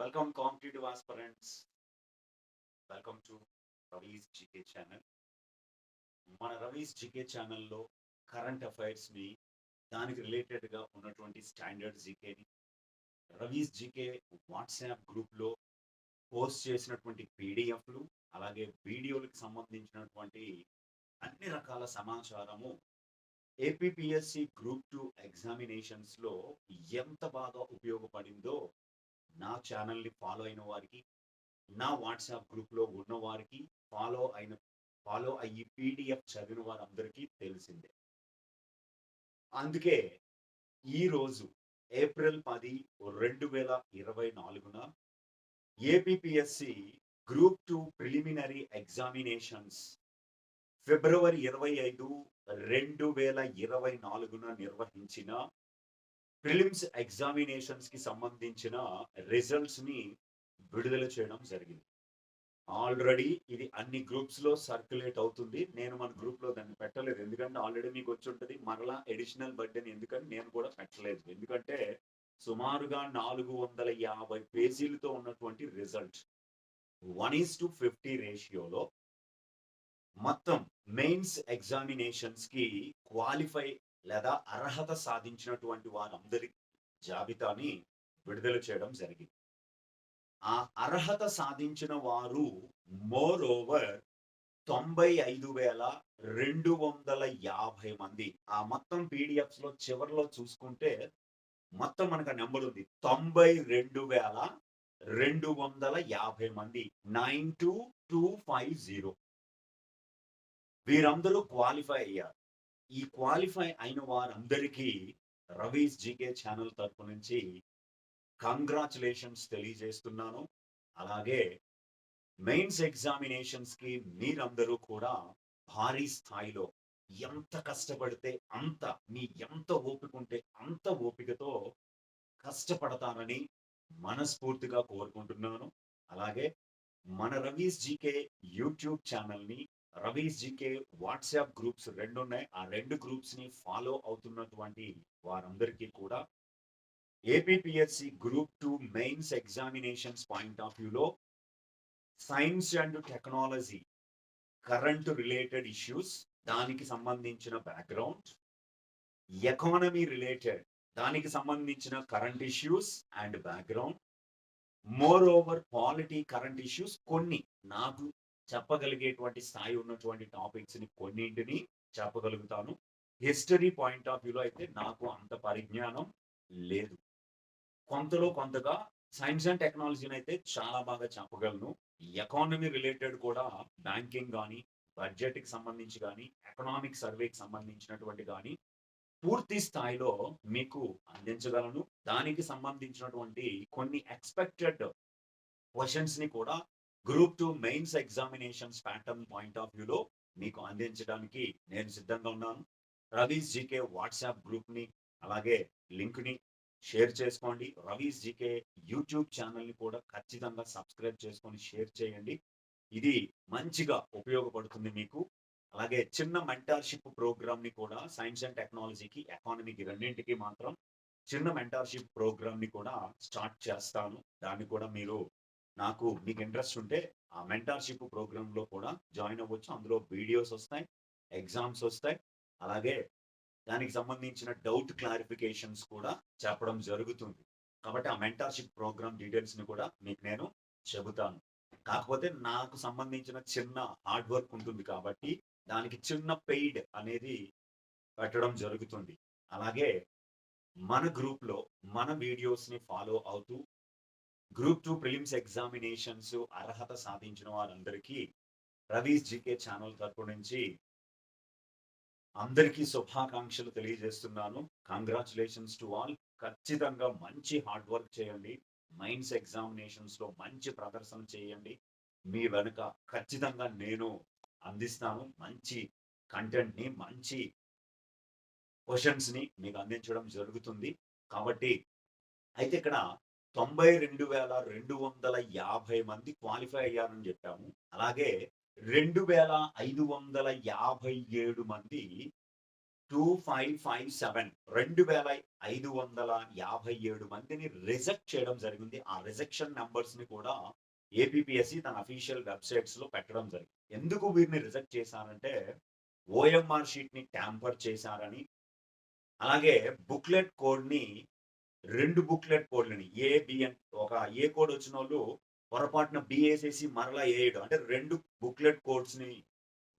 Welcome competitive aspirants welcome to Ravi's GK channel మన Ravi's GK ఛానల్లో current అఫైర్స్ని దానికి రిలేటెడ్గా ఉన్నటువంటి స్టాండర్డ్ జీకేని రవీస్ జీకే వాట్సాప్ గ్రూప్లో పోస్ట్ చేసినటువంటి పీడిఎఫ్లు అలాగే వీడియోలకు సంబంధించినటువంటి అన్ని రకాల సమాచారము ఏపీపీఎస్సి గ్రూప్ టూ ఎగ్జామినేషన్స్లో ఎంత బాగా ఉపయోగపడిందో నా ఛానల్ని ఫాలో అయిన వారికి నా వాట్సాప్ గ్రూప్లో ఉన్న వారికి ఫాలో అయిన ఫాలో అయ్యి పీడిఎఫ్ చదివిన వారందరికీ తెలిసిందే. అందుకే ఈరోజు ఏప్రిల్ పది రెండు వేల ఇరవై నాలుగున APPSC group two preliminary examinations February ఇరవై ఐదు రెండు వేల ఇరవై నాలుగున నిర్వహించిన ప్రిలిమ్స్ ఎగ్జామినేషన్స్కి సంబంధించిన రిజల్ట్స్ని విడుదల చేయడం జరిగింది. ఆల్రెడీ ఇది అన్ని గ్రూప్స్లో సర్క్యులేట్ అవుతుంది. నేను మన గ్రూప్లో దాన్ని పెట్టలేదు. ఎందుకంటే ఆల్రెడీ మీకు వచ్చి ఉంటుంది. మరలా ఎడిషనల్ బర్త్డేని ఎందుకని నేను కూడా పెట్టలేదు. ఎందుకంటే సుమారుగా నాలుగు వందల యాభై పేజీలతో ఉన్నటువంటి result one is to fifty రేషియోలో మొత్తం మెయిన్స్ ఎగ్జామినేషన్స్కి క్వాలిఫై లేదా అర్హత సాధించినటువంటి వారందరి జాబితాని విడుదల చేయడం జరిగింది. ఆ అర్హత సాధించిన వారు మోర్ ఓవర్ తొంభై ఐదు వేల రెండు వందల యాభై మంది. ఆ మొత్తం పీడిఎఫ్స్లో చివరిలో చూసుకుంటే మొత్తం మనకు నెంబర్ ఉంది. తొంభై రెండు వేల రెండు వందల యాభై మంది. Nine two two five zero. వీరందరూ క్వాలిఫై అయ్యారు. ఈ క్వాలిఫై అయిన వారందరికీ రవీస్ జీకే ఛానల్ తరపు నుంచి కంగ్రాచులేషన్స్ తెలియజేస్తున్నాను. అలాగే మెయిన్స్ ఎగ్జామినేషన్స్కి మీరందరూ కూడా భారీ స్థాయిలో ఎంత కష్టపడితే అంత మీ ఎంత ఓపిక ఉంటే అంత ఓపికతో కష్టపడతానని మనస్ఫూర్తిగా కోరుకుంటున్నాను. అలాగే మన రవీస్ జీకే యూట్యూబ్ ఛానల్ని రవీస్ జీకే వాట్సాప్ గ్రూప్స్ రెండు ఉన్నాయి ఆ రెండు గ్రూప్స్ని ఫాలో అవుతున్నటువంటి వారందరికీ కూడా APPSC group two mains examinations point of వ్యూలో science and technology current related issues దానికి సంబంధించిన బ్యాక్గ్రౌండ్ ఎకానమీ రిలేటెడ్ దానికి సంబంధించిన current issues and background moreover polity current issues కొన్ని నాకు చెప్పగలిగేటువంటి స్థాయి ఉన్నటువంటి టాపిక్స్ని కొన్నింటిని చెప్పగలుగుతాను. హిస్టరీ పాయింట్ ఆఫ్ వ్యూలో అయితే నాకు అంత పరిజ్ఞానం లేదు. కొంతలో కొంతగా సైన్స్ అండ్ టెక్నాలజీని అయితే చాలా బాగా చెప్పగలను. ఎకానమీ రిలేటెడ్ కూడా బ్యాంకింగ్ కానీ బడ్జెట్కి సంబంధించి కానీ ఎకనామిక్ సర్వేకి సంబంధించినటువంటి కానీ పూర్తి స్థాయిలో మీకు అందించగలను. దానికి సంబంధించినటువంటి కొన్ని ఎక్స్పెక్టెడ్ క్వశ్చన్స్ని కూడా group two mains examinations pattern point of వ్యూలో మీకు అందించడానికి నేను సిద్ధంగా ఉన్నాను. రవీస్ జీకే వాట్సాప్ గ్రూప్ని అలాగే లింక్ని షేర్ చేసుకోండి. రవీస్ జీకే యూట్యూబ్ ఛానల్ని కూడా ఖచ్చితంగా సబ్స్క్రైబ్ చేసుకొని షేర్ చేయండి. ఇది మంచిగా ఉపయోగపడుతుంది మీకు. అలాగే చిన్న మెంటార్షిప్ ప్రోగ్రామ్ని కూడా సైన్స్ అండ్ టెక్నాలజీకి ఎకానమీకి రెండింటికి మాత్రం చిన్న మెంటార్షిప్ ప్రోగ్రామ్ని కూడా స్టార్ట్ చేస్తాను. దాన్ని కూడా మీరు నాకు మీకు ఇంట్రెస్ట్ ఉంటే ఆ మెంటార్షిప్ ప్రోగ్రాంలో కూడా జాయిన్ అవ్వచ్చు. అందులో వీడియోస్ వస్తాయి ఎగ్జామ్స్ వస్తాయి. అలాగే దానికి సంబంధించిన డౌట్ క్లారిఫికేషన్స్ కూడా చెప్పడం జరుగుతుంది. కాబట్టి ఆ మెంటార్షిప్ ప్రోగ్రామ్ డీటెయిల్స్ని కూడా మీకు నేను చెబుతాను. కాకపోతే నాకు సంబంధించిన చిన్న హార్డ్ వర్క్ ఉంటుంది కాబట్టి దానికి చిన్న పెయిడ్ అనేది పెట్టడం జరుగుతుంది. అలాగే మన గ్రూప్లో మన వీడియోస్ని ఫాలో అవుతూ గ్రూప్ టూ ప్రిలిమ్స్ ఎగ్జామినేషన్స్ అర్హత సాధించిన వారందరికీ రవీస్ జీకే ఛానల్ తరపు నుంచి అందరికీ శుభాకాంక్షలు తెలియజేస్తున్నాను. కంగ్రాచులేషన్స్ టు ఆల్ ఖచ్చితంగా మంచి హార్డ్ వర్క్ చేయండి. మైన్స్ ఎగ్జామినేషన్స్లో మంచి ప్రదర్శన చేయండి. మీ వెనుక ఖచ్చితంగా నేను అందిస్తాను. మంచి కంటెంట్ని మంచి క్వశ్చన్స్ని మీకు అందించడం జరుగుతుంది. కాబట్టి అయితే ఇక్కడ తొంభై రెండు వేల రెండు వందల యాభై మంది క్వాలిఫై అయ్యారని చెప్పాము. అలాగే రెండు వేల ఐదు వందల యాభై ఏడు మంది టూ ఫైవ్ ఫైవ్ సెవెన్ రెండు వేల ఐదు వందల యాభై ఏడు మందిని రిజెక్ట్ చేయడం జరిగింది. ఆ రిజెక్షన్ నెంబర్స్ని కూడా ఏపీఎస్సి తన అఫీషియల్ వెబ్సైట్స్లో పెట్టడం జరిగింది. ఎందుకు వీరిని రిజెక్ట్ చేశారంటే ఓఎంఆర్ షీట్ని ట్యాంపర్ చేశారని అలాగే బుక్లెట్ కోడ్ని రెండు బుక్లెట్ కోడ్లని ఏ బిఎన్ ఒక ఏ కోడ్ వచ్చిన వాళ్ళు పొరపాటున బిఏసేసి మరలా వేయడం. అంటే రెండు బుక్లెట్ కోడ్స్ని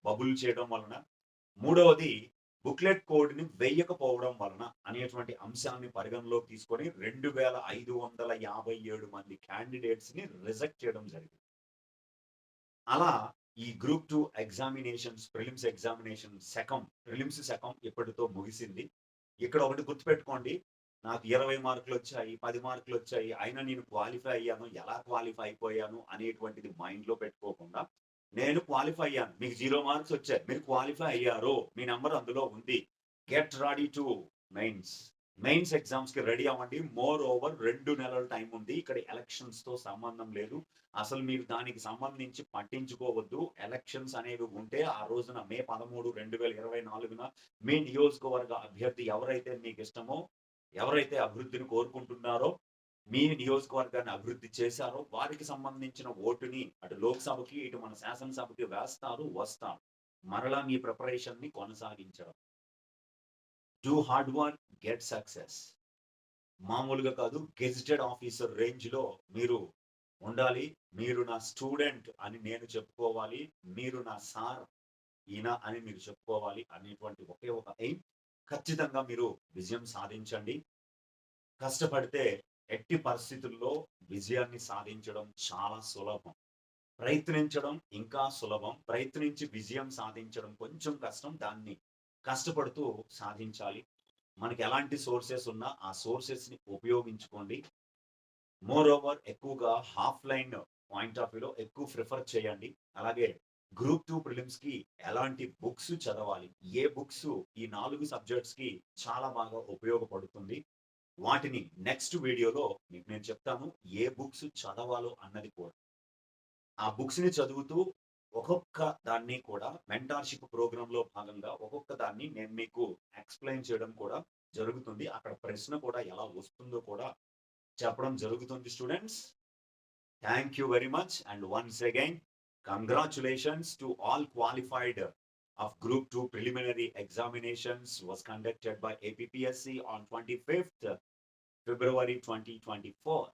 బబుల్ చేయడం వలన. మూడవది బుక్లెట్ కోడ్ని వేయకపోవడం వెయ్యకపోవడం వలన అనేటువంటి అంశాన్ని పరిగణలోకి తీసుకొని రెండు వేల ఐదు వందల యాభై ఏడు మంది క్యాండిడేట్స్ని రిజెక్ట్ చేయడం జరిగింది. అలా ఈ group two examinations prelims examination సెకం prelims సెకం ఇప్పటితో ముగిసింది. ఇక్కడ ఒకటి గుర్తుపెట్టుకోండి. నాకు ఇరవై మార్కులు వచ్చాయి పది మార్కులు వచ్చాయి అయినా నేను క్వాలిఫై అయ్యాను. ఎలా క్వాలిఫై అయిపోయాను అనేటువంటిది మైండ్లో పెట్టుకోకుండా నేను క్వాలిఫై అయ్యాను. మీకు జీరో మార్క్స్ వచ్చాయి. మీరు క్వాలిఫై అయ్యారు. మీ నెంబర్ అందులో ఉంది. Get ready to mains mains ఎగ్జామ్స్కి రెడీ అవ్వండి. మోర్ ఓవర్ రెండు నెలల టైం ఉంది. ఇక్కడ ఎలక్షన్స్తో సంబంధం లేదు. అసలు మీరు దానికి సంబంధించి పట్టించుకోవద్దు. ఎలక్షన్స్ అనేవి ఉంటే ఆ రోజున మే పదమూడు రెండు వేల ఇరవై నాలుగున మీ నియోజకవర్గ అభ్యర్థి ఎవరైతే మీకు ఇష్టమో ఎవరైతే అభివృద్ధిని కోరుకుంటున్నారో మీ నియోజకవర్గాన్ని అభివృద్ధి చేశారో వారికి సంబంధించిన ఓటుని అటు లోక్సభకి ఇటు మన శాసనసభకి వేస్తారు వస్తారు. మరలా మీ ప్రిపరేషన్ని కొనసాగించడం. Do hard work get success మామూలుగా కాదు గెజిటెడ్ ఆఫీసర్ రేంజ్లో మీరు ఉండాలి. మీరు నా స్టూడెంట్ అని నేను చెప్పుకోవాలి. మీరు నా సార్ ఈయన అని మీరు చెప్పుకోవాలి అనేటువంటి ఒకే ఒక ఎయిమ్. ఖచ్చితంగా మీరు విజయం సాధించండి. కష్టపడితే ఎట్టి పరిస్థితుల్లో విజయాన్ని సాధించడం చాలా సులభం. ప్రయత్నించడం ఇంకా సులభం. ప్రయత్నించి విజయం సాధించడం కొంచెం కష్టం. దాన్ని కష్టపడుతూ సాధించాలి. మనకి ఎలాంటి సోర్సెస్ ఉన్నా ఆ సోర్సెస్ని ఉపయోగించుకోండి. మోర్ ఓవర్ ఎక్కువగా హాఫ్ లైన్ పాయింట్ ఆఫ్ వ్యూలో ఎక్కువ ప్రిఫర్ చేయండి. అలాగే గ్రూప్ టూ ప్రిలిమ్స్కి ఎలాంటి బుక్స్ చదవాలి? ఏ బుక్స్ ఈ నాలుగు సబ్జెక్ట్స్కి చాలా బాగా ఉపయోగపడుతుంది? వాటిని నెక్స్ట్ వీడియోలో మీకు నేను చెప్తాను. ఏ బుక్స్ చదవాలో అన్నది కూడా. ఆ బుక్స్ని చదువుతూ ఒక్కొక్క దాన్ని కూడా మెంటార్షిప్ ప్రోగ్రామ్లో భాగంగా ఒక్కొక్క దాన్ని నేను మీకు ఎక్స్ప్లెయిన్ చేయడం కూడా జరుగుతుంది. అక్కడ ప్రశ్న కూడా ఎలా వస్తుందో కూడా చెప్పడం జరుగుతుంది students. Thank you very much and once again congratulations to all qualified uh, of group 2 preliminary examinations was conducted by APPSC on 25th February 2024